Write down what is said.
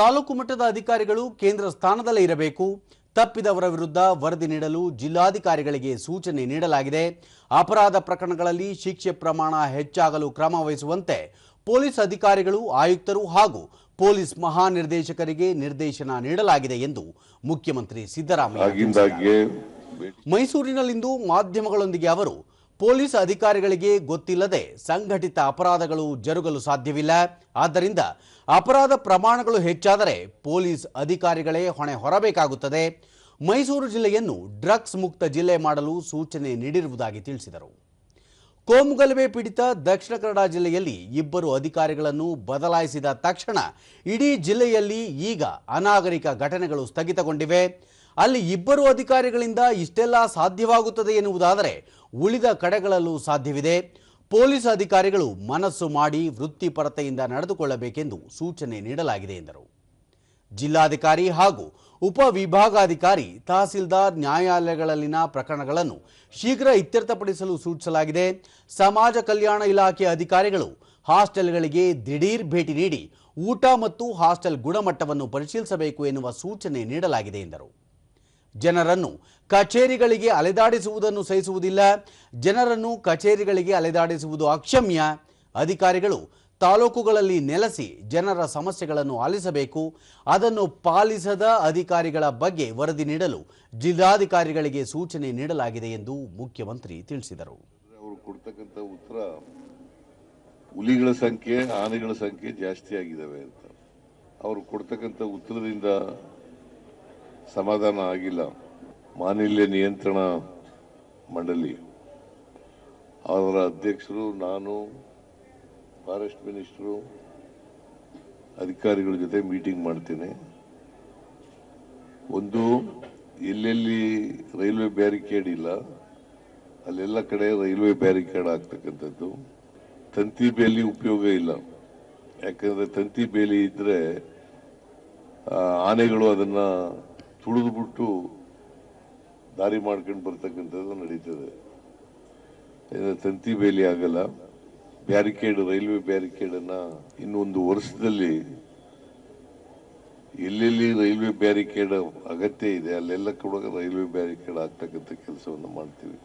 ತಾಲೂಕು ಮಟ್ಟದ ಅಧಿಕಾರಿಗಳು ಕೇಂದ್ರ ಸ್ಥಾನದಲ್ಲೇ ಇರಬೇಕು. ತಪ್ಪಿದವರ ವಿರುದ್ಧ ವರದಿ ನೀಡಲು ಜಿಲ್ಲಾಧಿಕಾರಿಗಳಿಗೆ ಸೂಚನೆ ನೀಡಲಾಗಿದೆ. ಅಪರಾಧ ಪ್ರಕರಣಗಳಲ್ಲಿ ಶಿಕ್ಷೆ ಪ್ರಮಾಣ ಹೆಚ್ಚಾಗಲು ಕ್ರಮ ವಹಿಸುವಂತೆ ಪೊಲೀಸ್ ಅಧಿಕಾರಿಗಳು ಆಯುಕ್ತರು ಹಾಗೂ ಪೊಲೀಸ್ ಮಹಾನಿರ್ದೇಶಕರಿಗೆ ನಿರ್ದೇಶನ ನೀಡಲಾಗಿದೆ ಎಂದು ಮುಖ್ಯಮಂತ್ರಿ ಸಿದ್ದರಾಮಯ್ಯ ಮೈಸೂರಿನಲ್ಲಿಂದು ಮಾಧ್ಯಮಗಳೊಂದಿಗೆ ಅವರು ಪೊಲೀಸ್ ಅಧಿಕಾರಿಗಳಿಗೆ ಗೊತ್ತಿಲ್ಲದೆ ಸಂಘಟಿತ ಅಪರಾಧಗಳು ಜರುಗಲು ಸಾಧ್ಯವಿಲ್ಲ. ಆದ್ದರಿಂದ ಅಪರಾಧ ಪ್ರಮಾಣಗಳು ಹೆಚ್ಚಾದರೆ ಪೊಲೀಸ್ ಅಧಿಕಾರಿಗಳೇ ಹೊಣೆ ಹೊರಬೇಕಾಗುತ್ತದೆ. ಮೈಸೂರು ಜಿಲ್ಲೆಯನ್ನು ಡ್ರಗ್ಸ್ ಮುಕ್ತ ಜಿಲ್ಲೆ ಮಾಡಲು ಸೂಚನೆ ನೀಡಿರುವುದಾಗಿ ತಿಳಿಸಿದರು. ಕೋಮುಗಲಭೆ ಪೀಡಿತ ದಕ್ಷಿಣ ಕನ್ನಡ ಜಿಲ್ಲೆಯಲ್ಲಿ ಇಬ್ಬರು ಅಧಿಕಾರಿಗಳನ್ನು ಬದಲಾಯಿಸಿದ ತಕ್ಷಣ ಇಡೀ ಜಿಲ್ಲೆಯಲ್ಲಿ ಈಗ ಅನಾಗರಿಕ ಘಟನೆಗಳು ಸ್ಥಗಿತಗೊಂಡಿವೆ. ಅಲ್ಲಿ ಇಬ್ಬರು ಅಧಿಕಾರಿಗಳಿಂದ ಇಷ್ಟೆಲ್ಲ ಸಾಧ್ಯವಾಗುತ್ತದೆ ಎನ್ನುವುದಾದರೆ ಉಳಿದ ಕಡೆಗಳಲ್ಲೂ ಸಾಧ್ಯವಿದೆ. ಪೊಲೀಸ್ ಅಧಿಕಾರಿಗಳು ಮನಸ್ಸು ಮಾಡಿ ವೃತ್ತಿಪರತೆಯಿಂದ ನಡೆದುಕೊಳ್ಳಬೇಕೆಂದು ಸೂಚನೆ ನೀಡಲಾಗಿದೆ ಎಂದರು. ಜಿಲ್ಲಾಧಿಕಾರಿ ಹಾಗೂ ಉಪವಿಭಾಗಾಧಿಕಾರಿ, ತಹಸೀಲ್ದಾರ್ ನ್ಯಾಯಾಲಯಗಳಲ್ಲಿನ ಪ್ರಕರಣಗಳನ್ನು ಶೀಘ್ರ ಇತ್ಯರ್ಥಪಡಿಸಲು ಸೂಚಿಸಲಾಗಿದೆ. ಸಮಾಜ ಕಲ್ಯಾಣ ಇಲಾಖೆ ಅಧಿಕಾರಿಗಳು ಹಾಸ್ಟೆಲ್ಗಳಿಗೆ ದಿಢೀರ್ ಭೇಟಿ ನೀಡಿ ಊಟ ಮತ್ತು ಹಾಸ್ಟೆಲ್ ಗುಣಮಟ್ಟವನ್ನು ಪರಿಶೀಲಿಸಬೇಕು ಎನ್ನುವ ಸೂಚನೆ ನೀಡಲಾಗಿದೆ ಎಂದರು. ಜನರನ್ನು ಕಚೇರಿಗಳಿಗೆ ಅಲೆದಾಡಿಸುವುದನ್ನು ಸಹಿಸುವುದಿಲ್ಲ, ಜನರನ್ನು ಕಚೇರಿಗಳಿಗೆ ಅಲೆದಾಡಿಸುವುದು ಅಕ್ಷಮ್ಯ. ಅಧಿಕಾರಿಗಳು ತಾಲೂಕುಗಳಲ್ಲಿ ನೆಲೆಸಿ ಜನರ ಸಮಸ್ಯೆಗಳನ್ನು ಆಲಿಸಬೇಕು, ಅದನ್ನು ಪಾಲಿಸದ ಅಧಿಕಾರಿಗಳ ಬಗ್ಗೆ ವರದಿ ನೀಡಲು ಜಿಲ್ಲಾಧಿಕಾರಿಗಳಿಗೆ ಸೂಚನೆ ನೀಡಲಾಗಿದೆ ಎಂದು ಮುಖ್ಯಮಂತ್ರಿ ತಿಳಿಸಿದರು. ಉತ್ತರ, ಹುಲಿಗಳ ಸಂಖ್ಯೆ, ಆನೆಗಳ ಸಂಖ್ಯೆ ಜಾಸ್ತಿ ಆಗಿದ್ದಾವೆ ಅಂತ. ಅವರು ಕೊಡ್ತಕ್ಕಂಥ ಉತ್ತರದಿಂದ ಸಮಾಧಾನ ಆಗಿಲ್ಲ. ಮಾನಿಲ್ಯ ನಿಯಂತ್ರಣ ಮಂಡಳಿ. ಅವರ ಅಧ್ಯಕ್ಷರು, ನಾನು, ಫಾರೆಸ್ಟ್ ಮಿನಿಸ್ಟ್ರು, ಅಧಿಕಾರಿಗಳ ಜೊತೆ ಮೀಟಿಂಗ್ ಮಾಡ್ತೇನೆ. ಒಂದು, ಎಲ್ಲೆಲ್ಲಿ ರೈಲ್ವೆ ಬ್ಯಾರಿಕೇಡ್ ಇಲ್ಲ, ಅಲ್ಲೆಲ್ಲ ಕಡೆ ರೈಲ್ವೆ ಬ್ಯಾರಿಕೇಡ್ ಆಗ್ತಕ್ಕಂಥದ್ದು. ತಂತಿ ಬೇಲಿ ಉಪಯೋಗ ಇಲ್ಲ. ಯಾಕಂದರೆ ತಂತಿ ಬೇಲಿ ಇದ್ದರೆ ಆನೆಗಳು ಅದನ್ನ ತುಳಿದ್ಬಿಟ್ಟು ದಾರಿ ಮಾಡ್ಕೊಂಡು ಬರ್ತಕ್ಕಂಥದ್ದು ನಡೀತದೆ. ತಂತಿ ಬೇಲಿ ಆಗಲ್ಲ. ಬ್ಯಾರಿಕೇಡ್, ರೈಲ್ವೆ ಬ್ಯಾರಿಕೇಡನ್ನು ಇನ್ನೊಂದು ವರ್ಷದಲ್ಲಿ ಎಲ್ಲೆಲ್ಲಿ ರೈಲ್ವೆ ಬ್ಯಾರಿಕೇಡ್ ಅಗತ್ಯ ಇದೆ, ಅಲ್ಲೆಲ್ಲ ಕೂಡ ರೈಲ್ವೆ ಬ್ಯಾರಿಕೇಡ್ ಆಗ್ತಕ್ಕಂಥ ಕೆಲಸವನ್ನು ಮಾಡ್ತೀವಿ.